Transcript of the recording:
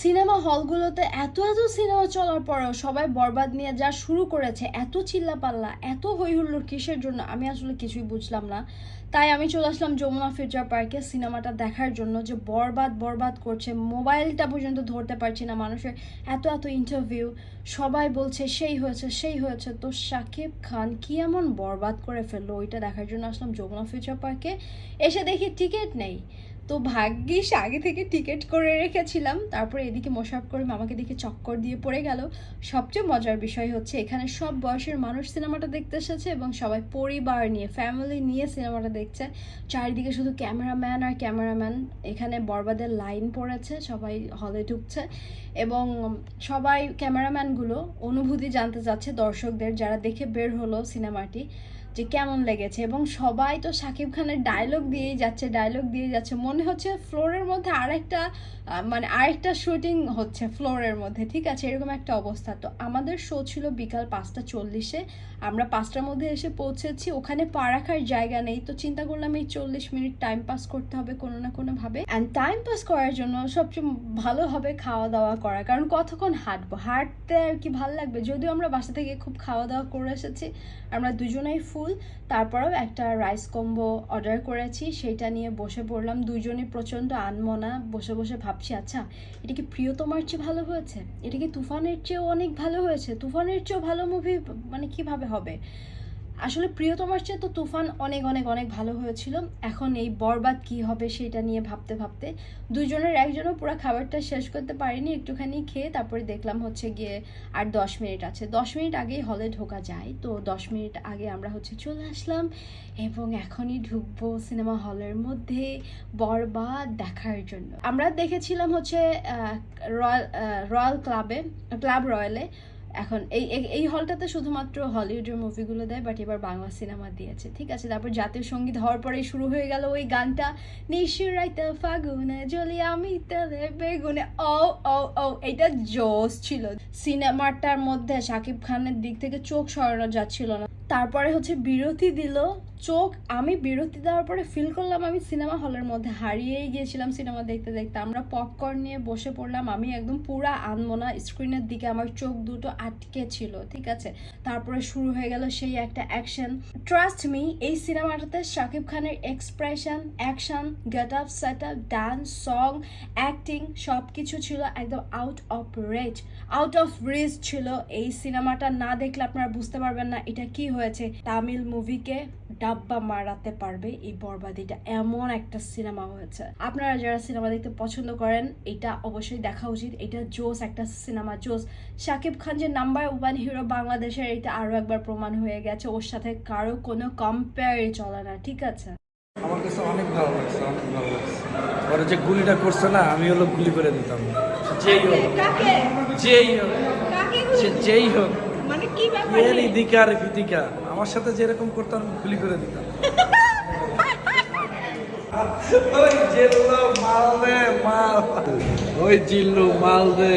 Cinema হলগুলোতে এত এত cinema চলার পরেও সবাই বরবাদ নিয়ে যা শুরু করেছে, এত চিল্লাপাল্লা, এত হই হুল্লোড় কিসের জন্য আমি আসলে কিছুই বুঝলাম না। তাই আমি চলে আসলাম যমুনা ফিউচার পার্কে সিনেমাটা দেখার জন্য যে বরবাদ বরবাদ করছে। মোবাইলটা পর্যন্ত ধরতে পারছি না মানুষের। এত এত ইন্টারভিউ সবাই বলছে সেই হয়েছে সেই হয়েছে। তো শাকিব খান কি এমন বরবাদ করে ফেলল? ওইটা দেখার জন্য আসলাম যমুনা ফিউচার পার্কে। এসে দেখি টিকিট নেই। তো ভাগ্যিস আগে থেকে টিকিট করে রেখেছিলাম। তারপরে এদিকে মোশারফ করিম আমাকে দেখে চক্কর দিয়ে পড়ে গেল। সবচেয়ে মজার বিষয় হচ্ছে এখানে সব বয়সের মানুষ সিনেমাটা দেখতে এসেছে এবং সবাই পরিবার নিয়ে ফ্যামিলি নিয়ে সিনেমাটা দেখছে। চারিদিকে শুধু ক্যামেরাম্যান আর ক্যামেরাম্যান। এখানে বরবাদের লাইন পড়েছে, সবাই হলে ঢুকছে এবং সবাই ক্যামেরাম্যানগুলো অনুভূতি জানতে চাচ্ছে দর্শকদের যারা দেখে বের হলো সিনেমাটি। যে কেমন লেগেছে এবং সবাই তো সাকিব খানের ডায়লগ দিয়েই যাচ্ছে ডায়লগ দিয়ে যাচ্ছে। মনে হচ্ছে ফ্লোরের মধ্যে আরেকটা মানে আরেকটা শুটিং হচ্ছে ফ্লোরের মধ্যে, ঠিক আছে? এরকম একটা অবস্থা। তো আমাদের শো ছিল বিকাল পাঁচটা চল্লিশে। আমরা পাঁচটার মধ্যে এসে পৌঁছেছি। ওখানে পা রাখার জায়গা নেই। তো চিন্তা করলাম এই চল্লিশ মিনিট টাইম পাস করতে হবে কোনো না কোনোভাবে। অ্যান্ড টাইম পাস করার জন্য সবচেয়ে ভালো হবে খাওয়া দাওয়া করা। কারণ কতক্ষণ হাঁটবো? হাঁটতে আর কি ভালো লাগবে? যদিও আমরা বাসা থেকে খুব খাওয়া দাওয়া করে এসেছি, আমরা দুজনেই ফুল, তারপরেও একটা রাইস কম্বো অর্ডার করেছি। সেটা নিয়ে বসে পড়লাম। দুজনে প্রচণ্ড আনমনা, বসে বসে ভাবছি আচ্ছা এটা কি প্রিয়তমার চেয়ে ভালো হয়েছে? এটা কি তুফানের চেয়েও অনেক ভালো হয়েছে? তুফানের চেয়েও ভালো মুভি মানে কীভাবে হবে? আসলে প্রিয়তমার চেয়ে তো তুফান অনেক অনেক অনেক ভালো হয়েছিল। এখন এই বরবাদ কি হবে সেটা নিয়ে ভাবতে ভাবতে দুজনের একজনও পুরো খাবারটা শেষ করতে পারিনি, একটুখানি খেয়ে তারপরে দেখলাম হচ্ছে গিয়ে আর দশ মিনিট আছে। দশ মিনিট আগেই হলে ঢোকা যায়। তো দশ মিনিট আগে আমরা হচ্ছে চলে আসলাম এবং এখনই ঢুকবো সিনেমা হলের মধ্যে বরবাদ দেখার জন্য। আমরা দেখেছিলাম হচ্ছে রয়্যাল রয়্যাল ক্লাবে, ক্লাব রয়্যালে এখন এই, এই- হলটাতে শুধুমাত্র হলিউডের মুভিগুলো দেয় বাট এবার বাংলা সিনেমা দিয়েছে, ঠিক আছে? তারপর জাতীয় সংগীত হওয়ার পরে শুরু হয়ে গেল ওই গানটা নিশুরাইতে ফাগুনে জলি আমি তেলে বেগুনে, ও ও ও, এটা জোস ছিল। সিনেমাটার মধ্যে শাকিব খানের দিক থেকে চোখ সরানো যাচ্ছিল না। তারপরে হচ্ছে বিরতি দিল, চোখ, আমি বিরতি দেওয়ার পরে ফিল করলাম আমি সিনেমা হলের মধ্যে। হারিয়েই গিয়েছিলাম সিনেমা দেখতে দেখতে। আমরা পপকর্ন নিয়ে বসে পড়লাম। আমি একদম পুরা আনমোনা স্ক্রিনের দিকে আমার চোখ দুটো আটকে ছিল, ঠিক আছে? তারপরে শুরু হয়ে গেল সেই একটা অ্যাকশন ট্রাস্ট মি এই সিনেমাটাতে শাকিব খানের expression action get up set up dance song acting সব কিছু ছিল একদম out of range out of reach ছিল এই সিনেমাটা না দেখলে আপনারা বুঝতে পারবেন না এটা কি হয়েছে তামিল মুভিকে ডাব্বা মারাতে পারবে এই বরবাদিটা। এমন একটা সিনেমা হয়েছে। আপনারা যারা সিনেমা দেখতে পছন্দ করেন এটা অবশ্যই দেখা উচিত। এটা জোস একটা সিনেমা জোস। শাকিব খান যে নাম্বার ওয়ান হিরো বাংলাদেশের এটা আরও একবার প্রমাণ হয়ে গেছে। ওর সাথে কারও কোনো কম্পেয়ারই চলে না ঠিক আছে? আমার কাছে অনেক ভালো লাগছে অনেক ভালো লাগছে। পরে যে গুলিটা করছে না আমি হলো গুলি করে দিতাম। যেই হোক যেই হোক যেই হোক। এর ইদিকা আর আমার সাথে যেরকম করতাম গুলি করে দিতাম। ওই জিল্লু মাল দে মাল। ওই জিল্লু মাল দে।